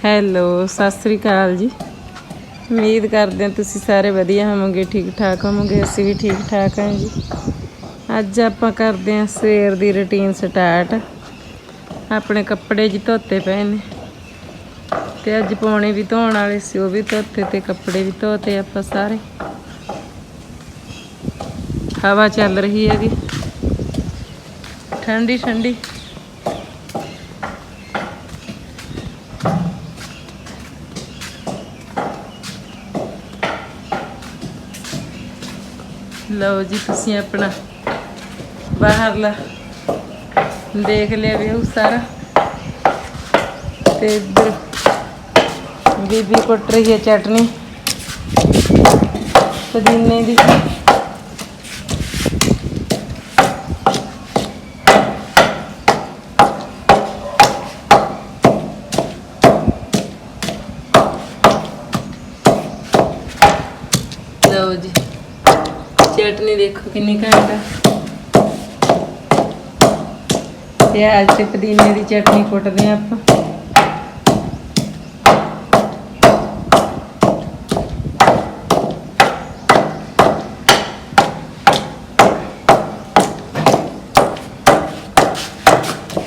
Hello, Sat Sri ਅਕਾਲ ਜੀ। ਉਮੀਦ ਕਰਦੇ ਹਾਂ ਤੁਸੀਂ ਸਾਰੇ ਵਧੀਆ ਹੋਵੋਗੇ, ਠੀਕ ਠਾਕ ਹੋਵੋਗੇ, ਅਸੀਂ ਵੀ ਠੀਕ ਠਾਕ ਹਾਂ ਜੀ। ਅੱਜ ਆਪਾਂ ਕਰਦੇ ਹਾਂ ਸਵੇਰ ਦੀ ਰੁਟੀਨ ਸਟਾਰਟ ਆਪਣੇ ਕੱਪੜੇ ਜੀ ਧੋਤੇ ਪਏ ਨੇ। ਤੇ ਅੱਜ ਪਾਉਣੇ ਵੀ ਧੋਣ ਵਾਲੇ ਸੀ, ਉਹ ਵੀ ਧੋਤੇ ਤੇ ਕੱਪੜੇ ਵੀ ਧੋਤੇ ਆਪਾਂ ਸਾਰੇ। ਹਵਾ ਚੱਲ ਰਹੀ ਹੈਗੀ। ਠੰਡੀ ਠੰਡੀ। ਲਓ ਜੀ, ਤੁਸੀਂ ਆਪਣਾ ਬਾਹਰਲਾ ਦੇਖ ਲਿਆ ਵੀ ਉਹ ਸਾਰਾ। ਤੇ ਇੱਧਰ ਬੀਬੀ ਕੁੱਟ ਰਹੀ ਹੈ ਚਟਨੀ। ਪੁਦੀਨੇ ਦੀ ਲਓ ਜੀ ਚਟਨੀ ਦੇਖੋ ਕਿੰਨੀ ਘੈਂਟ ਹੈ ਪਿਆਜ਼ ਤੇ ਪੁਦੀਨੇ ਦੀ ਚਟਨੀ ਕੁੱਟਦੇ ਹਾਂ ਆਪਾਂ।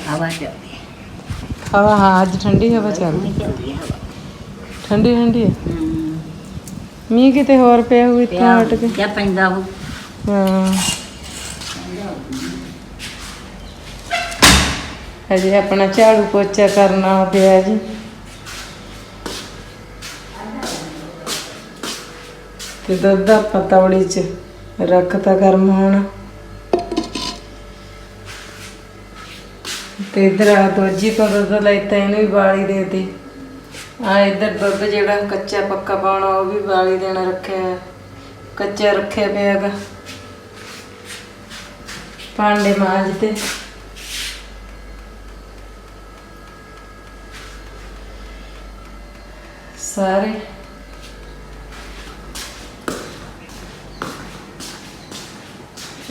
ਹਵਾ ਚੱਲਦੀ ਹੈ। ਹਵਾ ਹਾਂ ਅੱਜ ਠੰਡੀ ਹਵਾ ਚੱਲਦੀ ਹੈ ਹਵਾ। ਠੰਡੀ ਠੰਡੀ ਹੈ? ਹੂੰ। ਮੀਂਹ ਕਿਤੇ ਹੋਰ ਪਿਆ ਹੋਊ ਇੱਥੋਂ ਹਟ ਕੇ? ਜਾਂ ਪੈਂਦਾ ਉਹ ਹਾਂ। ਹਜੇ ਆਪਣਾ ਝਾੜੂ ਪੋਚਾ ਕਰਨਾ ਪਿਆ ਜੀ। ਤੇ ਦੁੱਧ ਆਪਾਂ ਤਵੜੀ 'ਚ ਰੱਖਤਾ ਗਰਮ ਹੋਣਾ। ਤੇ ਇਧਰ ਆ ਦੋਜੀ ਤੋਂ ਦੁੱਧ ਲੈਤਾ ਇਹਨੂੰ ਵੀ ਬਾਲੀ ਦੇਤੀ। ਆ ਇਧਰ ਦੁੱਧ ਜਿਹੜਾ ਕੱਚਾ ਪੱਕਾ ਪਾਉਣਾ, ਉਹ ਵੀ ਬਾਲੀ ਦੇਣਾ ਰੱਖਿਆ ਕੱਚਾ ਰੱਖਿਆ ਪਿਆ ਹੈਗਾ। ਭਾਂਡੇ ਮਾਂਜ ਤੇ। ਸਾਰੇ।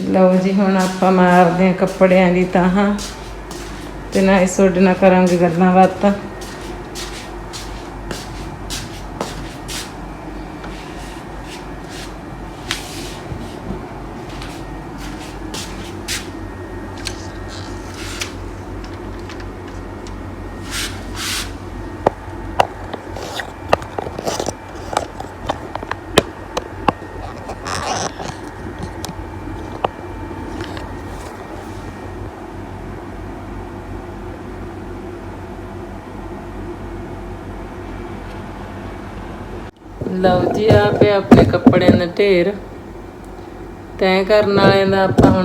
ਲਓ ਜੀ, ਹੁਣ ਆਪਾਂ ਮਾਰਦੇ ਹਾਂ ਕੱਪੜਿਆਂ ਦੀ ਤਾਂ ਹਾਂ ਤੇ ਨਾ ਇਸ ਤੁਹਾਡੇ ਨਾਲ ਕਰਾਂਗੇ ਗੱਲਾਂ ਬਾਤਾਂ। ਲਓ ਜੀ ਆ ਪਿਆ ਆਪਣੇ ਕੱਪੜਿਆਂ ਦਾ ਢੇਰ। ਤੈਅ ਕਰਨ ਵਾਲਿਆਂ ਦਾ ਆਪਾਂ ਹੁਣ।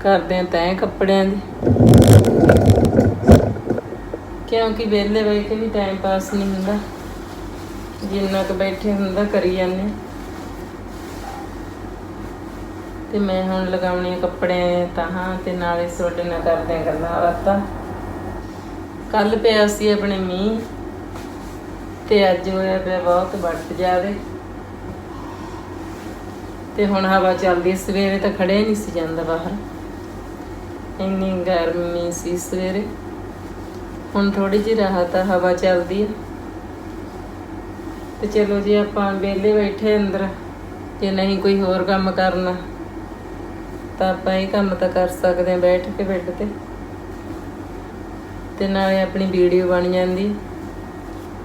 ਕਰਦੇ ਆਂ ਤੈਅ ਕੱਪੜਿਆਂ ਦੀ। ਕਿਉਂਕਿ ਵਿਹਲੇ ਬੈਠ ਕੇ ਵੀ ਟਾਈਮ ਪਾਸ ਨਹੀਂ ਹੁੰਦਾ। ਜਿੰਨਾ ਕੁ ਬੈਠੇ ਹੁੰਦਾ, ਕਰੀ ਜਾਂਦੇ ਤੇ ਮੈਂ ਹੁਣ ਲਗਾਉਣੀ ਆ ਕੱਪੜੇ ਤਾਹਾਂ ਤੇ ਨਾਲੇ ਤੁਹਾਡੇ ਨਾਲ ਕਰਦੇ ਆਂ ਗੱਲਾਂ ਬਾਤਾਂ। ਕੱਲ ਪਿਆ ਸੀ ਆਪਣੇ ਮੀਂਹ। ਤੇ ਅੱਜ ਹੋਇਆ ਪਿਆ ਬਹੁਤ ਵੱਟ ਜਾਵੇ। ਤੇ ਹੁਣ ਹਵਾ ਚੱਲਦੀ ਸਵੇਰੇ ਤਾਂ ਖੜਿਆ ਨਹੀਂ ਸੀ ਜਾਂਦਾ ਬਾਹਰ। ਇੰਨੀ ਗਰਮੀ ਸੀ ਸਵੇਰੇ। ਹੁਣ ਥੋੜੀ ਜਿਹੀ ਰਾਹਤ ਆ, ਹਵਾ ਚੱਲਦੀ ਹੈ। ਤੇ ਚਲੋ ਜੀ, ਆਪਾਂ ਵਿਹਲੇ ਬੈਠੇ ਅੰਦਰ। ਜੇ ਨਹੀਂ ਕੋਈ ਹੋਰ ਕੰਮ ਕਰਨਾ, ਤਾਂ ਆਪਾਂ ਇਹ ਕੰਮ ਤਾਂ ਕਰ ਸਕਦੇ ਹਾਂ, ਬੈਠ ਕੇ ਬੈੱਡ ਤੇ। ਤੇ ਨਾਲੇ ਆਪਣੀ ਵੀਡੀਓ ਬਣ ਜਾਂਦੀ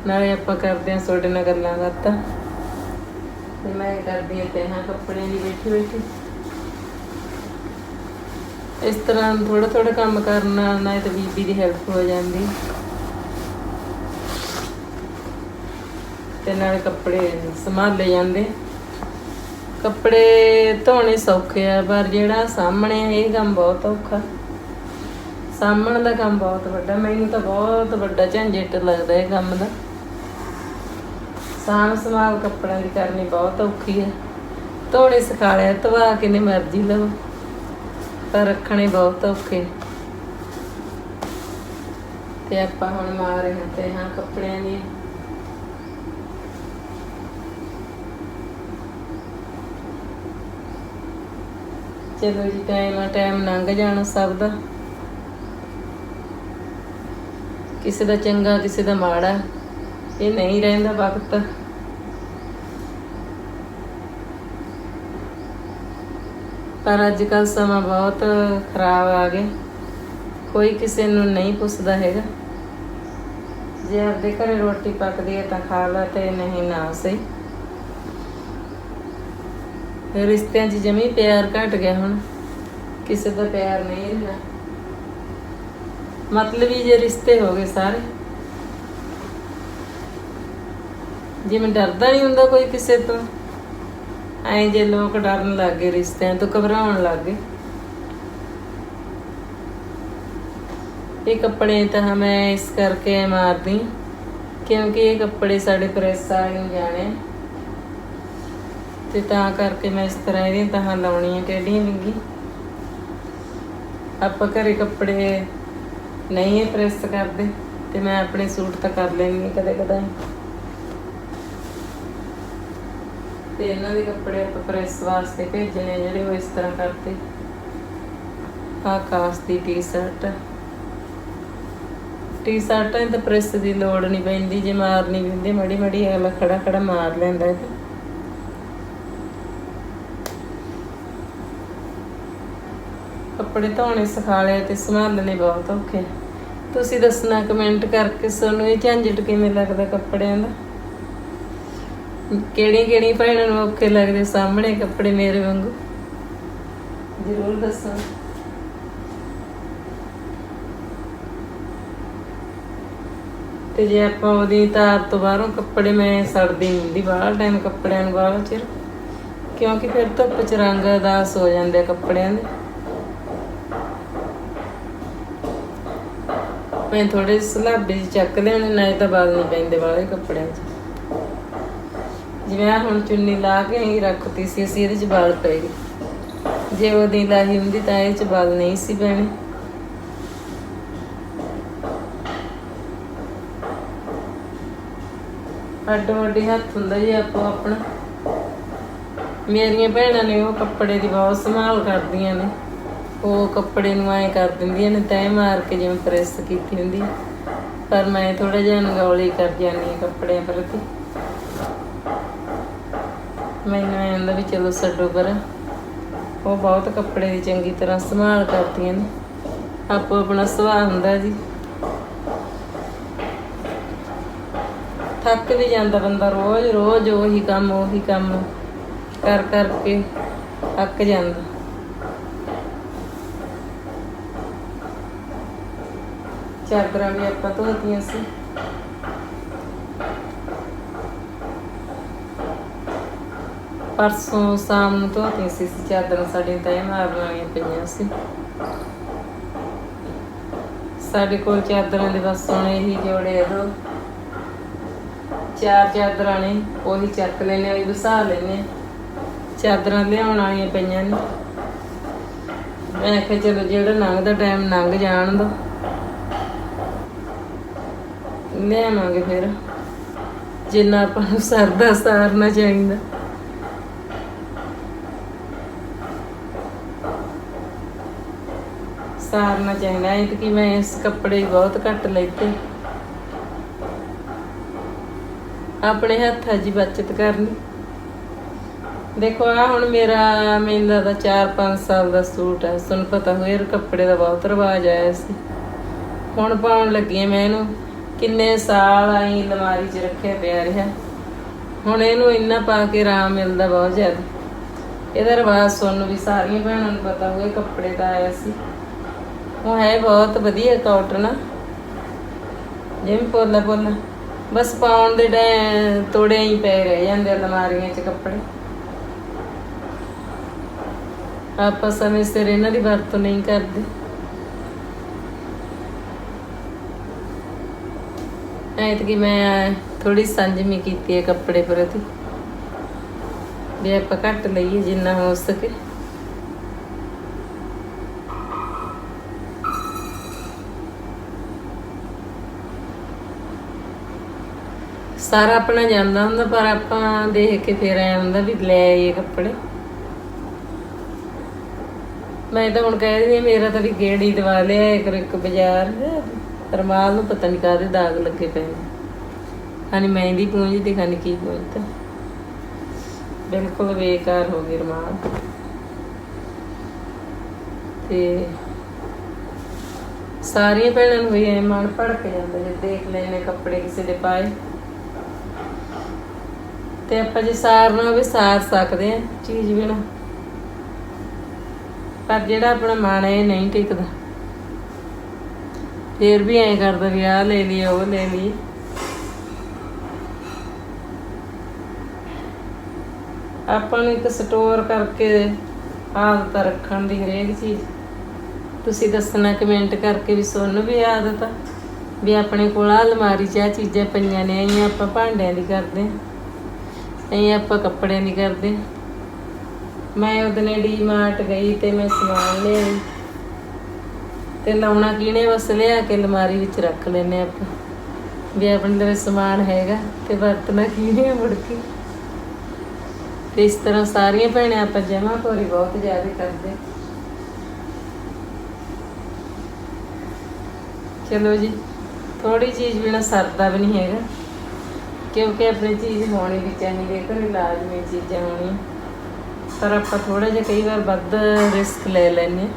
ਨਾਲੇ ਆਪਾਂ ਕਰਦੇ ਹਾਂ ਤੁਹਾਡੇ ਨਾਲ ਗੱਲਾਂ ਕਰਤਾ ਤੇ ਮੈਂ ਕਰਦੀ ਹਾਂ ਤੇ ਹਾਂ ਕੱਪੜੇ ਦੀ ਬੈਠੀ ਬੈਠੀ। ਇਸ ਤਰ੍ਹਾਂ ਥੋੜਾ ਥੋੜਾ ਕੰਮ ਕਰਨਾ ਨਾ ਤੇ ਬੀਬੀ ਦੀ ਹੈਲਪ ਹੋ ਜਾਂਦੀ। ਤੇ ਨਾਲੇ ਕੱਪੜੇ ਸੰਭਾਲੇ ਜਾਂਦੇ। ਕੱਪੜੇ ਧੋਣੇ ਸੌਖੇ ਆ ਪਰ ਜਿਹੜਾ ਸਾਹਮਣੇ ਆ, ਇਹ ਕੰਮ ਬਹੁਤ ਔਖਾ। ਸਾਹਮਣ ਦਾ ਕੰਮ ਬਹੁਤ ਵੱਡਾ ਮੈਨੂੰ ਤਾਂ ਬਹੁਤ ਵੱਡਾ ਝੰਜਟ ਲੱਗਦਾ ਇਹ ਕੰਮ ਦਾ। ਸਾਂਭ ਸੰਭਾਲ ਕੱਪੜਿਆਂ ਦੀ ਕਰਨੀ ਬਹੁਤ ਔਖੀ ਹੈ ਧੋਣੇ ਸਿਖਾ ਲਿਆ, ਧਵਾ ਕਿਨੇ ਮਰਜ਼ੀ ਲਓ ਪਰ ਰੱਖਣੇ ਬਹੁਤ ਔਖੇ। ਤੇ ਆਪਾਂ ਹੁਣ ਮਾਰ ਰਹੇ ਹਾਂ ਤੇ ਹਾਂ ਕੱਪੜਿਆਂ ਦੀ ਚਲੋ ਜੀ ਟਾਈਮ ਆ ਟਾਈਮ ਲੰਘ ਜਾਣਾ ਸਭ ਦਾ। ਕਿਸੇ ਦਾ ਚੰਗਾ, ਕਿਸੇ ਦਾ ਮਾੜਾ। ਇਹ ਨਹੀਂ ਰਹਿੰਦਾ ਵਕਤ। ਪਰ ਅੱਜ ਕੱਲ ਸਮਾਂ ਬਹੁਤ ਖਰਾਬ ਆ ਗਿਆ। ਕੋਈ ਕਿਸੇ ਨੂੰ ਨਹੀਂ ਪੁੱਛਦਾ ਹੈਗਾ। ਜੇ ਆਪਦੇ ਘਰੇ ਰੋਟੀ ਪੱਕਦੀ ਹੈ ਤਾਂ ਖਾ ਲਾ ਤੇ ਨਹੀਂ ਨਾ ਸਹੀ। ਰਿਸ਼ਤਿਆਂ 'ਚ ਜਮੀ ਪਿਆਰ ਘਟ ਗਿਆ ਹੁਣ। ਕਿਸੇ ਦਾ ਪਿਆਰ ਨਹੀਂ ਰਿਹਾ। ਮਤਲਬੀ ਜੇ ਰਿਸ਼ਤੇ ਹੋ ਗਏ ਸਾਰੇ। ਜਿਵੇਂ ਡਰਦਾ ਨਹੀਂ ਹੁੰਦਾ ਕੋਈ ਕਿਸੇ ਤੋਂ, ਐਂ ਜੇ ਲੋਕ ਡਰਨ ਲੱਗ ਗਏ, ਰਿਸ਼ਤਿਆਂ ਤੋਂ ਘਬਰਾਉਣ ਲੱਗ ਗਏ। ਇਹ ਕੱਪੜੇ ਤਾਂ ਮੈਂ ਇਸ ਕਰਕੇ ਮਾਰਦੀ, ਕਿਉਂਕਿ ਇਹ ਕੱਪੜੇ ਸਾਡੇ ਪ੍ਰੈਸ ਵਾਲੇ ਨੂੰ ਜਾਣੇ। ਤੇ ਤਾਂ ਕਰਕੇ ਮੈਂ ਇਸ ਤਰ੍ਹਾਂ ਇਹਦੀਆਂ ਤਾਂ ਲਾਉਣੀਆਂ ਟੇਢੀਆਂ ਵਿੰਗੀ ਆਪਾਂ ਘਰੇ ਕੱਪੜੇ ਨਹੀਂ ਪ੍ਰੈਸ ਕਰਦੇ, ਤੇ ਮੈਂ ਆਪਣੇ ਸੂਟ ਤਾਂ ਕਰ ਲੈਣੀ ਕਦੇ ਕਦੇ ਤੇ ਇਹਨਾਂ ਦੇ ਕੱਪੜੇ ਆਪਾਂ ਪ੍ਰੈਸ ਵਾਸਤੇ ਭੇਜਣੇ ਜਿਹੜੇ ਉਹ ਇਸ ਤਰ੍ਹਾਂ ਕਰਦੇ। ਆਹ ਦੀ ਟੀ-ਸ਼ਰਟ ਟੀ-ਸ਼ਰਟਾਂ ਤਾਂ ਪ੍ਰੈਸ ਦੀ ਲੋੜ ਨਹੀਂ ਪੈਂਦੀ, ਜੇ ਮਾਰਨੀ ਪੈਂਦੀ ਮੜੀ ਮੜੀ ਅਗਲਾ ਖੜਾ ਖੜਾ ਮਾਰ ਲੈਂਦਾ ਹੈ ਕੱਪੜੇ ਧੋਣੇ ਸਿਖਾ ਲਏ ਤੇ ਸੰਭਾਲਣੇ ਬਹੁਤ ਔਖੇ ਤੁਸੀਂ ਦੱਸਣਾ ਕਮੈਂਟ ਕਰਕੇ ਤੁਹਾਨੂੰ ਇਹ ਝੰਜਟ ਕਿਵੇਂ ਲੱਗਦਾ ਕੱਪੜਿਆਂ ਦਾ? ਕਿਹੜੀ ਕਿਹੜੀ ਭੈਣਾਂ ਨੂੰ ਔਖੇ ਲੱਗਦੇ? ਸਾਹਮਣੇ ਕੱਪੜੇ ਮੇਰੇ ਵਾਂਗੂ। ਜ਼ਰੂਰ ਦੱਸੋ। ਤੇ ਜੇ ਆਪਾਂ ਉਹਦੀ ਤਾਰ ਤੋਂ ਬਾਹਰੋਂ ਕੱਪੜੇ ਮੈਂ ਸੜਦੀ ਹੁੰਦੀ, ਬਾਹਰ ਟਾਈਮ ਕੱਪੜਿਆਂ ਨੂੰ ਬਾਹਰ ਚਿਰ। ਕਿਉਂਕਿ ਫਿਰ ਧੁੱਪ ਚ ਰੰਗ ਅਦਾਸ ਹੋ ਜਾਂਦੇ ਕੱਪੜਿਆਂ ਦੇ। ਮੈਂ ਥੋੜੇ ਸਲਾਬੇ ਜਿਹੇ ਚੱਕ ਲੈਣੇ ਨਹੀਂ ਤਾਂ ਬਾਲ ਨਹੀਂ ਪੈਂਦੇ ਵਾਲੇ ਕੱਪੜਿਆਂ 'ਚ। ਜਿਵੇਂ ਆਹ ਹੁਣ ਚੁੰਨੀ ਲਾ ਕੇ ਹੀ ਰੱਖਤੀ ਸੀ, ਅਸੀਂ ਇਹਦੇ 'ਚ ਵਾਲ ਪਏ ਗਏ ਜੇ ਉਹਦੀ ਲਾਹੀ ਹੁੰਦੀ ਤਾਂ ਇਹ 'ਚ ਵਾਲ ਨਹੀਂ ਸੀ ਪੈਣੇ। ਅੱਡੋ ਅੱਡੀ ਹੱਥ ਹੁੰਦਾ ਜੀ ਆਪੋ ਆਪਣਾ ਮੇਰੀਆਂ ਭੈਣਾਂ ਨੇ ਉਹ ਕੱਪੜੇ ਦੀ ਬਹੁਤ ਸੰਭਾਲ ਕਰਦੀਆਂ ਨੇ। ਉਹ ਕੱਪੜੇ ਨੂੰ ਐਂ ਕਰ ਦਿੰਦੀਆਂ ਨੇ, ਤੈ ਮਾਰ ਕੇ ਜਿਵੇਂ ਪ੍ਰੈਸ ਕੀਤੀ ਹੁੰਦੀ ਹੈ ਪਰ ਮੈਂ ਥੋੜਾ ਜਿਹਾ ਨਗੌਲੀ ਕਰ ਜਾਂਦੀ ਹਾਂ ਕੱਪੜਿਆਂ ਪ੍ਰਤੀ। ਮੈਨੂੰ ਐਂ ਹੁੰਦਾ ਵੀ ਚਲੋ ਛੱਡੋ ਪਰ ਉਹ ਬਹੁਤ ਕੱਪੜੇ ਦੀ ਚੰਗੀ ਤਰ੍ਹਾਂ ਸੰਭਾਲ ਕਰਦੀਆਂ ਨੇ। ਆਪੋ ਆਪਣਾ ਸੁਭਾਅ ਹੁੰਦਾ ਜੀ। ਥੱਕ ਵੀ ਜਾਂਦਾ ਬੰਦਾ ਰੋਜ਼ ਰੋਜ਼ ਉਹੀ ਕੰਮ ਉਹੀ ਕੰਮ ਕਰ ਕਰਕੇ ਥੱਕ ਜਾਂਦਾ। ਚਾਦਰਾਂ ਵੀ ਆਪਾਂ ਧੋਤੀਆਂ ਸੀ। ਪਰਸੋਂ ਸ਼ਾਮ ਨੂੰ ਧੋਤੀਆਂ ਸੀ, ਅਸੀਂ ਚਾਦਰਾਂ ਸਾਡੀਆਂ ਤੈਅ ਮਾਰਨ ਵਾਲੀਆਂ ਪਈਆਂ ਸੀ। ਸਾਡੇ ਕੋਲ ਚਾਦਰਾਂ ਦੇ ਬਸ ਹੁਣ ਇਹੀ ਜੋੜੇ ਆ ਦੋ। ਚਾਰ ਚਾਦਰਾਂ ਨੇ, ਉਹੀ ਚੱਕ ਲੈਣੇ ਉਹੀ ਵਸਾ ਲੈਨੇ ਚਾਦਰਾਂ ਲਿਆਉਣ ਵਾਲੀਆਂ ਪਈਆਂ ਨੇ। ਮੈਂ ਕਿਹਾ ਚਲੋ ਜਿਹੜਾ ਲੰਘਦਾ ਟਾਈਮ ਲੰਘ ਜਾਣ ਦੋ। ਲਿਆਵਾਂਗੇ ਫਿਰ। ਜਿੰਨਾ ਆਪਾਂ ਨੂੰ ਸਰਦਾ ਸਾਰਨਾ ਚਾਹੀਦਾ। ਸਾਰਨਾ ਚਾਹੀਦਾ ਹੈ ਕਿ ਮੈਂ ਇਸ ਕੱਪੜੇ ਬਹੁਤ ਘੱਟ ਲੈਤੇ। ਆਪਣੇ ਹੱਥਾਂ 'ਚ ਬਚਤ ਕਰਨੀ। ਦੇਖੋ ਆ ਹੁਣ ਮੇਰਾ, ਮੈਨੂੰ ਲੱਗਦਾ 4-5 ਸਾਲ ਦਾ ਸੂਟ ਹੈ ਤੁਹਾਨੂੰ ਪਤਾ ਹੋਏ ਕੱਪੜੇ ਦਾ ਬਹੁਤ ਰਿਵਾਜ ਆਇਆ ਸੀ। ਹੁਣ ਪਾਉਣ ਲੱਗੀ ਮੈਂ ਇਹਨੂੰ। ਕਿੰਨੇ ਸਾਲ ਆਈ ਅਲਮਾਰੀ 'ਚ ਰੱਖਿਆ ਪਿਆ ਰਿਹਾ। ਹੁਣ ਇਹਨੂੰ ਇੰਨਾ ਪਾ ਕੇ ਆਰਾਮ ਮਿਲਦਾ ਬਹੁਤ ਜ਼ਿਆਦਾ। ਇਹਦਾ ਰਿਵਾਜ ਤੁਹਾਨੂੰ ਵੀ ਸਾਰੀਆਂ ਭੈਣਾਂ ਨੂੰ ਪਤਾ ਹੋਏ ਕੱਪੜੇ ਦਾ ਆਇਆ ਸੀ। ਉਹ ਹੈ ਬਹੁਤ ਵਧੀਆ ਕਾਟਨ ਜਿਵੇਂ ਪੋਲਾ ਪੋਲਾ। ਬਸ ਪਾਉਣ ਦੇ ਡੈ ਤੋੜੇ ਹੀ ਪਏ ਰਹਿ ਜਾਂਦੇ ਅਲਮਾਰੀਆਂ 'ਚ ਕੱਪੜੇ। ਆਪਾਂ ਸਮੇਂ ਸਿਰ ਇਹਨਾਂ ਦੀ ਵਰਤੋਂ ਨਹੀਂ ਕਰਦੇ। ਐਤਕੀ ਮੈਂ ਥੋੜੀ ਸੰਜਮੀ ਕੀਤੀ ਹੈ ਕੱਪੜੇ ਪ੍ਰਤੀ। ਵੀ ਆਪਾਂ ਘੱਟ ਲਈਏ ਜਿੰਨਾ ਹੋ ਸਕੇ। ਸਾਰਾ ਆਪਣਾ ਜਾਂਦਾ ਹੁੰਦਾ, ਪਰ ਆਪਾਂ ਦੇਖ ਕੇ ਫੇਰ ਆਇਆ ਹੁੰਦਾ ਵੀ ਲੈ ਇਹ ਕੱਪੜੇ। ਮੈਂ ਤਾਂ ਹੁਣ ਕਹਿ ਰਹੀ ਮੇਰਾ ਤਾਂ ਵੀ ਗੇੜੀ ਦਵਾ ਲਿਆ, ਇੱਕ ਇੱਕ ਬਾਜ਼ਾਰ ਰਮਾਲ ਨੂੰ ਪਤਾ ਨਹੀਂ ਕਾਹਦੇ ਦਾਗ ਲੱਗੇ ਪਏ ਨੇ। ਖਾਨੀ ਮਹਿੰਦੀ ਪੂੰਝਦੀ ਖਾਨੀ ਕੀ ਪੂੰਝਦਾ। ਬਿਲਕੁਲ ਬੇਕਾਰ ਹੋ ਗਈ ਰਮਾਲ। ਤੇ ਸਾਰੀਆਂ ਭੈਣਾਂ ਨੂੰ ਵੀ ਐ ਮਨ ਭੜਕ ਜਾਂਦਾ, ਜੇ ਦੇਖ ਲੈਣੇ ਕੱਪੜੇ ਕਿਸੇ ਦੇ ਪਾਏ। ਤੇ ਆਪਾਂ ਜੇ ਸਾਰਨਾ ਵੀ ਸਾਰ ਸਕਦੇ ਆ ਚੀਜ਼ ਬਿਨਾ। ਪਰ ਜਿਹੜਾ ਆਪਣਾ ਮਨ ਹੈ, ਇਹ ਨਹੀਂ ਟਿਕਦਾ। ਫੇਰ ਵੀ ਐਂ ਕਰਦਾ ਵੀ ਆਹ ਲੈ ਲਈ ਉਹ ਲੈ ਲਈ ਆਪਾਂ ਨੂੰ ਇੱਕ ਸਟੋਰ ਕਰਕੇ ਆਦਤ ਰੱਖਣ ਦੀ, ਹਰੇਕ ਚੀਜ਼। ਤੁਸੀਂ ਦੱਸਣਾ ਕਮੈਂਟ ਕਰਕੇ ਵੀ ਤੁਹਾਨੂੰ ਵੀ ਆਦਤ ਆ। ਵੀ ਆਪਣੇ ਕੋਲ ਆਹ ਅਲਮਾਰੀ 'ਚ ਆਹ ਚੀਜ਼ਾਂ ਪਈਆਂ ਨੇ ਆਈਆਂ ਆਪਾਂ ਭਾਂਡਿਆਂ ਦੀ ਕਰਦੇ ਹਾਂ। ਐਂ ਆਪਾਂ ਕੱਪੜੇ ਦੀ ਕਰਦੇ। ਮੈਂ ਉਹਦਨੇ ਡੀਮਾਰਟ ਗਈ ਤੇ ਮੈਂ ਸਮਾਨ ਲਿਆਈ ਤੇ ਲਾਉਣਾ ਕਿਹਨੇ ਬਸ ਲਿਆ ਕੇ ਅਲਮਾਰੀ ਵਿੱਚ ਰੱਖ ਲੈਨੇ ਆਪਾਂ। ਵੀ ਆਪਣੇ ਦੇ ਸਮਾਨ ਹੈਗਾ ਤੇ ਵਰਤਣਾ ਕਿਹਨੇ ਮੁੜ ਕੇ। ਤੇ ਇਸ ਤਰ੍ਹਾਂ ਸਾਰੀਆਂ ਭੈਣਾਂ ਆਪਾਂ ਜਮਾ ਕੋਰੀ ਬਹੁਤ ਜ਼ਿਆਦਾ ਕਰਦੇ। ਚਲੋ ਜੀ ਥੋੜੀ ਚੀਜ਼ ਬਿਨਾ ਸਰਦਾ ਵੀ ਨਹੀਂ ਹੈਗਾ। ਕਿਉਂਕਿ ਆਪਣੀ ਚੀਜ਼ ਹੋਣੀ ਵੀ ਚਾਹੀਦੀ ਹੈ ਘਰੇ ਲਾਜ਼ਮੀ ਚੀਜ਼ਾਂ ਹੋਣੀਆਂ। ਪਰ ਆਪਾਂ ਥੋੜਾ ਜਿਹਾ ਕਈ ਵਾਰ ਵੱਧ ਰਿਸਕ ਲੈ ਲੈਨੇ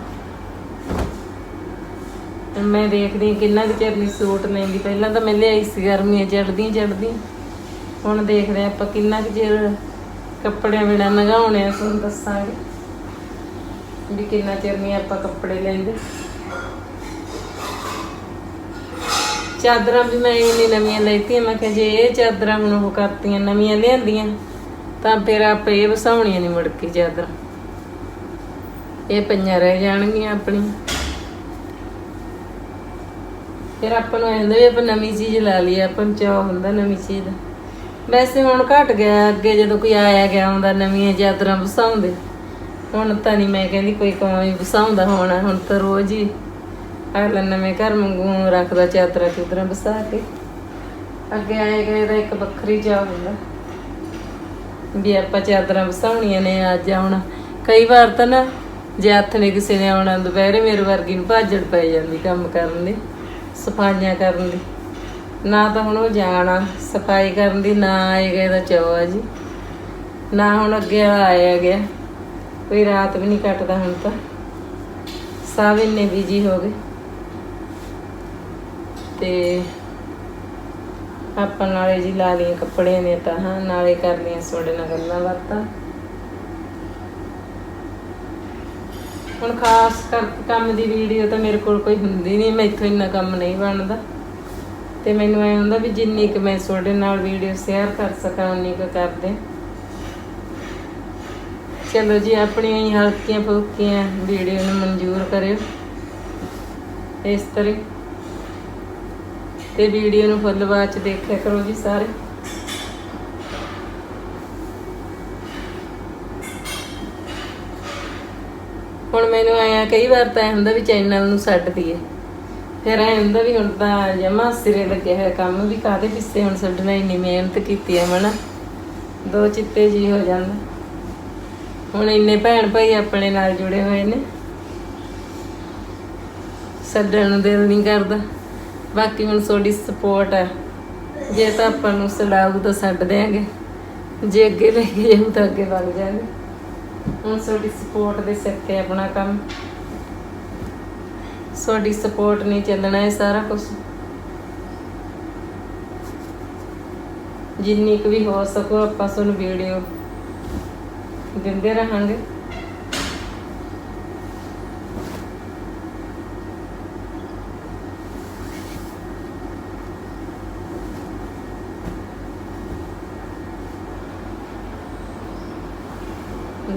ਮੈਂ ਦੇਖਦੀ ਕਿੰਨਾ ਕੁ ਚਿਰ ਲਈ ਸੂਟ ਲੈਂਦੀ, ਪਹਿਲਾਂ ਤਾਂ ਮੈਂ ਲਿਆਈ ਸੀ ਗਰਮੀਆਂ ਚੜਦੀਆਂ ਚੜਦੀਆਂ ਹੁਣ ਦੇਖਦੇ ਹਾਂ ਆਪਾਂ ਕਿੰਨਾ ਕੁ ਚਿਰ ਕੱਪੜਿਆਂ ਬਿਨਾ ਨਗਾਉਣੇ ਆ, ਤੁਹਾਨੂੰ ਦੱਸਾਂਗੇ। ਵੀ ਕਿੰਨਾ ਚਿਰ ਨਹੀਂ ਆਪਾਂ ਕੱਪੜੇ ਲੈਂਦੇ। ਚਾਦਰਾਂ ਵੀ ਮੈਂ ਇੰਨੀ ਨਵੀਆਂ ਲੈਤੀਆਂ, ਮੈਂ ਕਿਹਾ ਜੇ ਇਹ ਚਾਦਰਾਂ ਹੁਣ ਉਹ ਕਰਤੀਆਂ, ਨਵੀਆਂ ਲਿਆਂਦੀਆਂ, ਤਾਂ ਫਿਰ ਆਪ ਇਹ ਵਸਾਉਣੀਆਂ ਨਹੀਂ ਮੁੜ ਕੇ ਚਾਦਰਾਂ। ਇਹ ਪਈਆਂ ਰਹਿ ਜਾਣਗੀਆਂ ਆਪਣੀ ਫਿਰ ਆਪਾਂ ਨੂੰ ਐਂਦਾ ਵੀ ਆਪਾਂ ਨਵੀਂ ਚੀਜ਼ ਲਾ ਲਈ, ਆਪਾਂ ਨੂੰ ਚਾਹ ਹੁੰਦਾ ਨਵੀਂ ਚੀਜ਼ ਦਾ। ਵੈਸੇ ਹੁਣ ਘਟ ਗਿਆ, ਅੱਗੇ ਜਦੋਂ ਕੋਈ ਆਇਆ ਗਿਆ ਹੁੰਦਾ ਨਵੀਆਂ ਚਾਦਰਾਂ ਵਸਾਉਂਦੇ। ਹੁਣ ਤਾਂ ਨਹੀਂ ਮੈਂ ਕਹਿੰਦੀ ਕੋਈ ਕੋਈ ਵਸਾਉਂਦਾ ਹੋਣਾ, ਹੁਣ ਤਾਂ ਰੋਜ਼ ਹੀ ਅਗਲਾ ਨਵੇਂ ਘਰ ਮੰਗੂ ਰੱਖਦਾ ਚਾਦਰਾਂ ਚੁਦਰਾਂ ਵਸਾ ਕੇ। ਅੱਗੇ ਆਏ ਗਏ ਦਾ ਇੱਕ ਵੱਖਰੀ ਚਾਹ ਹੁੰਦਾ ਵੀ ਆਪਾਂ ਚਾਦਰਾਂ ਵਸਾਉਣੀਆਂ ਨੇ ਅੱਜ ਆਉਣਾ। ਕਈ ਵਾਰ ਤਾਂ ਨਾ ਜੇ ਹੱਥ ਨੇ ਕਿਸੇ ਨੇ ਆਉਣਾ, ਦੁਪਹਿਰੇ ਮੇਰੇ ਵਰਗੀ ਨੂੰ ਭਾਜੜ ਪੈ ਜਾਂਦੀ ਕੰਮ ਕਰਨ ਦੀ, ਸਫਾਈਆਂ ਕਰਨ ਦੀ। ਨਾ ਤਾਂ ਹੁਣ ਉਹ ਜਾਣਾ, ਸਫ਼ਾਈ ਕਰਨ ਦੀ, ਨਾ ਆਏ ਗਏ ਦਾ ਚਾਅ ਆ ਜੀ ਨਾ ਹੁਣ ਅੱਗੇ ਆਇਆ ਗਿਆ, ਕੋਈ ਰਾਤ ਵੀ ਨਹੀਂ ਕੱਟਦਾ ਹੁਣ ਤਾਂ। ਸਭ ਇੰਨੇ ਬਿਜ਼ੀ ਹੋ ਗਏ। ਤੇ ਆਪਾਂ ਨਾਲੇ ਜੀ ਲਾ ਲਈਆਂ ਕੱਪੜਿਆਂ ਦੀਆਂ ਤਾਂ, ਹਾਂ, ਨਾਲੇ ਕਰ ਤੁਹਾਡੇ ਨਾਲ ਗੱਲਾਂ ਬਾਤਾਂ। ਹੁਣ ਖਾਸ ਕਰਕੇ ਕੰਮ ਦੀ ਵੀਡੀਓ ਤਾਂ ਮੇਰੇ ਕੋਲ ਕੋਈ ਹੁੰਦੀ ਨਹੀਂ ਮੈਥੋਂ ਇੰਨਾ ਕੰਮ ਨਹੀਂ ਬਣਦਾ। ਤੇ ਮੈਨੂੰ ਐ ਹੁੰਦਾ ਵੀ ਜਿੰਨੀ ਕੁ ਮੈਂ ਤੁਹਾਡੇ ਨਾਲ ਵੀਡੀਓ ਸ਼ੇਅਰ ਕਰ ਸਕਾਂ, ਉਨੀ ਕੁ ਕਰਦੇ। ਚਲੋ ਜੀ, ਆਪਣੀਆਂ ਹੀ ਹਲਕੀਆਂ ਫੁਲਕੀਆਂ ਵੀਡੀਓ ਨੂੰ ਮਨਜ਼ੂਰ ਕਰਿਓ। ਇਸ ਤਰ੍ਹਾਂ ਤੇ ਵੀਡੀਓ ਨੂੰ ਫੁੱਲ ਬਾਅਦ ਚ ਦੇਖਿਆ ਕਰੋ ਜੀ ਸਾਰੇ। ਹੁਣ ਮੈਨੂੰ ਆਇਆ ਕਈ ਵਾਰ ਤਾਂ ਐਂ ਹੁੰਦਾ ਵੀ ਚੈਨਲ ਨੂੰ ਛੱਡ ਦਈਏ। ਫਿਰ ਐਂ ਹੁੰਦਾ ਵੀ ਹੁਣ ਤਾਂ ਜਮਾ ਸਿਰੇ ਲੱਗਿਆ ਹੋਇਆ ਕੰਮ ਵੀ ਕਾਹਦੇ ਪਿੱਛੇ ਹੁਣ ਛੱਡਣਾ ਇੰਨੀ ਮਿਹਨਤ ਕੀਤੀ ਹੈ ਮਨਾ। ਦੋ ਚਿੱਤੇ ਜੀ ਹੋ ਜਾਂਦਾ। ਹੁਣ ਇੰਨੇ ਭੈਣ ਭਾਈ ਆਪਣੇ ਨਾਲ ਜੁੜੇ ਹੋਏ ਨੇ। ਛੱਡਣ ਨੂੰ ਦਿਲ ਨਹੀਂ ਕਰਦਾ। ਬਾਕੀ ਹੁਣ ਤੁਹਾਡੀ ਸਪੋਰਟ ਹੈ। ਜੇ ਤਾਂ ਆਪਾਂ ਨੂੰ ਸਲਾਉ ਤਾਂ ਛੱਡ ਦਿਆਂਗੇ। ਜੇ ਅੱਗੇ ਲੈ ਕੇ ਜਾਊ ਤਾਂ ਅੱਗੇ ਵਗ ਜਾਾਂਗੇ ਹੁਣ ਤੁਹਾਡੀ ਸਪੋਰਟ ਦੇ ਸਿਰ ਤੇ ਆਪਣਾ ਕੰਮ। ਤੁਹਾਡੀ ਸਪੋਰਟ ਨਹੀਂ ਚੱਲਣਾ ਇਹ ਸਾਰਾ ਕੁਝ ਜਿੰਨੀ ਕੁ ਵੀ ਹੋ ਸਕੋ ਆਪਾਂ ਤੁਹਾਨੂੰ ਵੀਡੀਓ ਦਿੰਦੇ ਰਹਾਂਗੇ।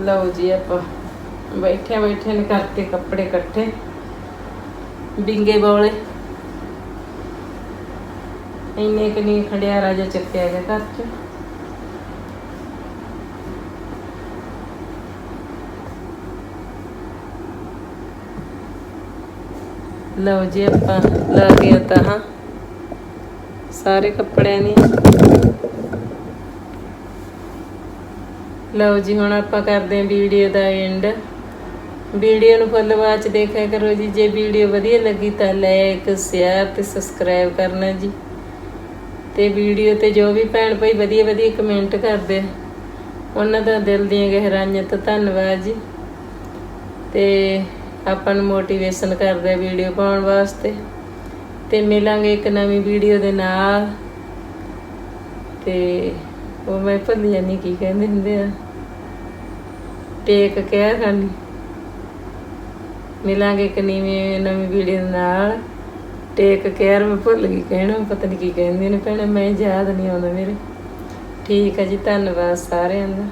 ਲਓ ਜੀ ਆਪਾਂ ਬੈਠੇ ਬੈਠੇ ਨੇ ਕਰਕੇ ਕੱਪੜੇ ਇਕੱਠੇ। ਬਿੰਗੇ ਬੋਲੇ। ਇੰਨੇ ਕਿ ਨਹੀਂ, ਖੰਡਿਆਰਾ ਜਿਹਾ ਚੱਕਿਆ ਗਿਆ ਘਰ ਚ। ਲਓ ਜੀ ਆਪਾਂ ਲਾ ਗਿਆ ਤਾਂ ਹਾਂ। ਸਾਰੇ ਕੱਪੜਿਆਂ ਨੇ। ਲਓ ਜੀ, ਹੁਣ ਆਪਾਂ ਕਰਦੇ ਹਾਂ ਵੀਡੀਓ ਦਾ ਐਂਡ ਵੀਡੀਓ ਨੂੰ ਫੁੱਲ ਵਾਚ ਦੇਖਿਆ ਕਰੋ ਜੀ, ਜੇ ਵੀਡੀਓ ਵਧੀਆ ਲੱਗੀ ਤਾਂ ਲਾਈਕ ਸ਼ੇਅਰ ਤੇ ਸਬਸਕ੍ਰਾਈਬ ਕਰਨਾ ਜੀ। ਤੇ ਵੀਡੀਓ ਤੇ ਜੋ ਵੀ ਭੈਣ ਭਾਈ ਵਧੀਆ ਵਧੀਆ ਕਮੈਂਟ ਕਰਦੇ ਉਹਨਾਂ ਦਾ ਦਿਲ ਦੀਆਂ ਗਹਿਰਾਈਆਂ ਤੋਂ ਧੰਨਵਾਦ ਜੀ। ਤੇ ਆਪਾਂ ਨੂੰ ਮੋਟੀਵੇਸ਼ਨ ਕਰਦਾ ਵੀਡੀਓ ਪਾਉਣ ਵਾਸਤੇ। ਤੇ ਮਿਲਾਂਗੇ ਇੱਕ ਨਵੀਂ ਵੀਡੀਓ ਦੇ ਨਾਲ। ਤੇ ਉਹ ਮੈਂ ਭੁੱਲ ਜਾਨੀ ਕੀ ਕਹਿੰਦੇ ਹੁੰਦੇ ਆ। ਟੇਕ ਕੇਅਰ ਕਰਨੀ ਮਿਲਾਂਗੇ ਇੱਕ ਨਵੀਂ ਨਵੀਂ ਵੀਡੀਓ ਦੇ ਨਾਲ। ਟੇਕ ਕੇਅਰ ਮੈਂ ਭੁੱਲ ਗਈ ਕਹਿਣਾ, ਪਤਾ ਨਹੀਂ ਕੀ ਕਹਿੰਦੇ ਨੇ ਭੈਣੇ, ਮੈਂ ਯਾਦ ਨਹੀਂ ਆਉਂਦਾ ਮੇਰੇ। ਠੀਕ ਹੈ ਜੀ, ਧੰਨਵਾਦ ਸਾਰਿਆਂ ਦਾ।